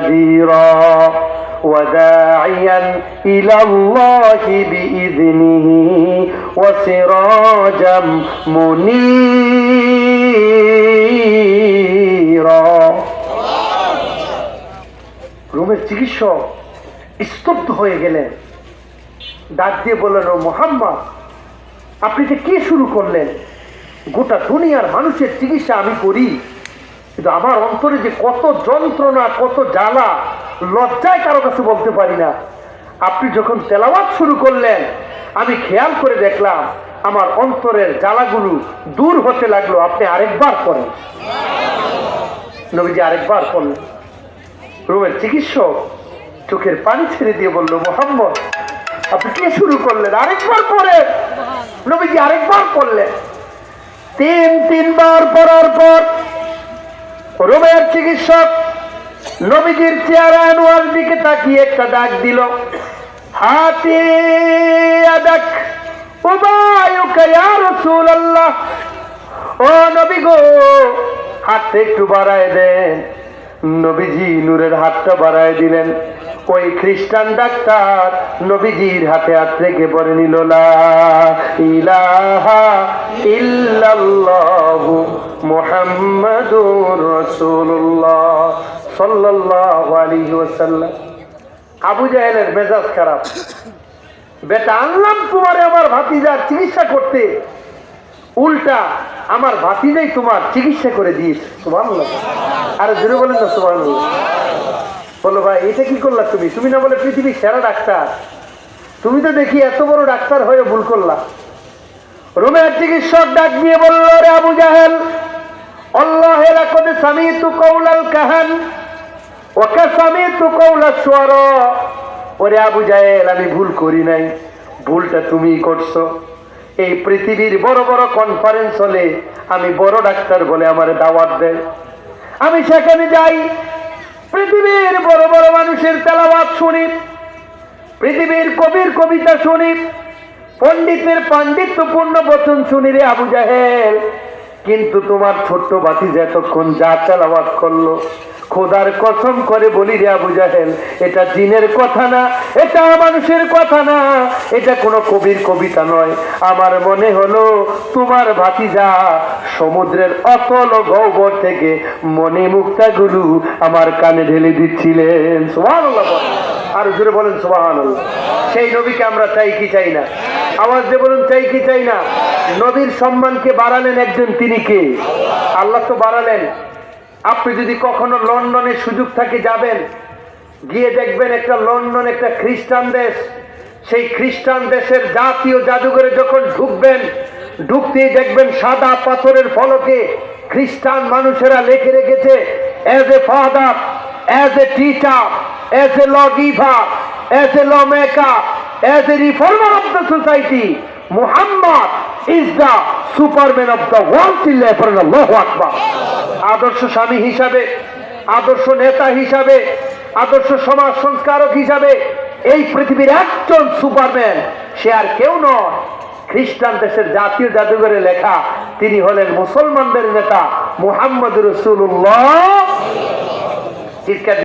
نذيرا وداعيا إلى الله بإذنه وسراجا منيرا রোমের চিকিৎসক স্তব্ধ হয়ে গেলেন ডাক দিয়ে বললেন ও মোহাম্মদ আপনি যে কি শুরু করলেন গোটা দুনিয়ার মানুষের চিকিৎসা আমি করি কিন্তু আমার অন্তরে যে কত যন্ত্রণা কত জ্বালা লজ্জায় কারও কাছে বলতে পারি না। আপনি যখন তেলাওয়াত শুরু করলেন আমি খেয়াল করে দেখলাম আমার অন্তরের জ্বালাগুলো দূর হতে লাগল। আপনি আরেকবার করেন নবীজি আরেকবার করলেন রোমের চিকিৎসক চোখের পানি ছেড়ে দিয়ে বলল মোহাম্মদ আপনি কে শুরু করলেন? আরেকবার পরে নবীজি আরেকবার করলেন তিন তিনবার পড়ার পর রোমের চিকিৎসক নবীজির চেহারা আনোয়ার দিকে তাকিয়ে একটা ডাক দিল, হাতি ও নবী গো, হাতটা একটু বাড়ায় দেন। নবীজি নূরের হাতটা বাড়ায় দিলেন। ওই খ্রিস্টান ডাক্তার নবীজির হাতে হাত রেখে পরে নিল খারাপ। বেটা, আনলাম তোমারে আমার চিকিৎসা করতে। উল্টা, আমার ভাতিজাই তোমার চিকিৎসা করে দিয়েছে। আরে জোরে বলেন না সুবাহ বলো ভাই, এটা কি করলা তুমি? তুমি না বলে পৃথিবীর সেরা ডাক্তার। তুমি তো দেখি এত বড় ডাক্তার হয়ে ভুল করলা। রোমের চিকিৎসক ডাক দিয়ে বলল, রে আবু জাহেল, আল্লাহ লাকাদ সামিতু কওলাল কাহান ওকে সামিতু কওলাস সুয়ারা ওরে আবু জাহেল, আমি ভুল করি নাই। ভুলটা তুমিই করছ। এই পৃথিবীর বড় বড় কনফারেন্স হলে আমি বড় ডাক্তার বলে আমার দাওয়াত দেয়। আমি সেখানে যাই পৃথিবীর বড় বড় মানুষের তেলাবাদ শুনি, পৃথিবীর কবির কবিতা শুনি, পণ্ডিতের পাণ্ডিত্যপূর্ণ বচন শুনি রে আবু জাহেল। কিন্তু তোমার ছোট্ট বাতি যতক্ষণ যা তেলাবাদ করল খোদার কসম করে বলি রে আবু জাহেল, এটা জিনের কথা না, এটা মানুষের কথা না, এটা কোনো কবির কবিতা নয়। আমার মনে হলো তোমার ভাতিজা সমুদ্রের অতল গহ্বর থেকে মনে মুক্তাগুলো আমার কানে ঢেলে দিচ্ছিলেন। বলেন। আর জোরে বলেন সুবহানাল্লাহ। সেই নবীকে আমরা চাই কি চাই না? আওয়াজ দিয়ে বলুন, চাই কি চাই না? নবীর সম্মানকে বাড়ালেন একজন তিনি কে? আল্লাহ তো বাড়ালেন। আপনি যদি কখনো লন্ডনের সুযোগ থাকে যাবেন, গিয়ে দেখবেন একটা লন্ডন, একটা খ্রিস্টান দেশ। সেই খ্রিস্টান দেশের জাতীয় জাদুঘরে যখন ঢুকবেন, ঢুকতেই দেখবেন সাদা পাথরের ফলকে খ্রিস্টান মানুষেরা লেখে রেখেছে as a father as a teacher as a law giver as a law maker as a reformer of the society Muhammad is the superman of the world আকবার আদর্শ স্বামী হিসাবে, আদর্শ নেতা হিসাবে, আদর্শ সমাজ সংস্কারক হিসাবে এই পৃথিবীর একজন সুপারম্যান, সে আর কেউ নয়। খ্রিস্টান দেশের জাতীয় জাদুঘরে লেখা, তিনি হলেন মুসলমানদের নেতা মুহাম্মদ রসুল্লাহ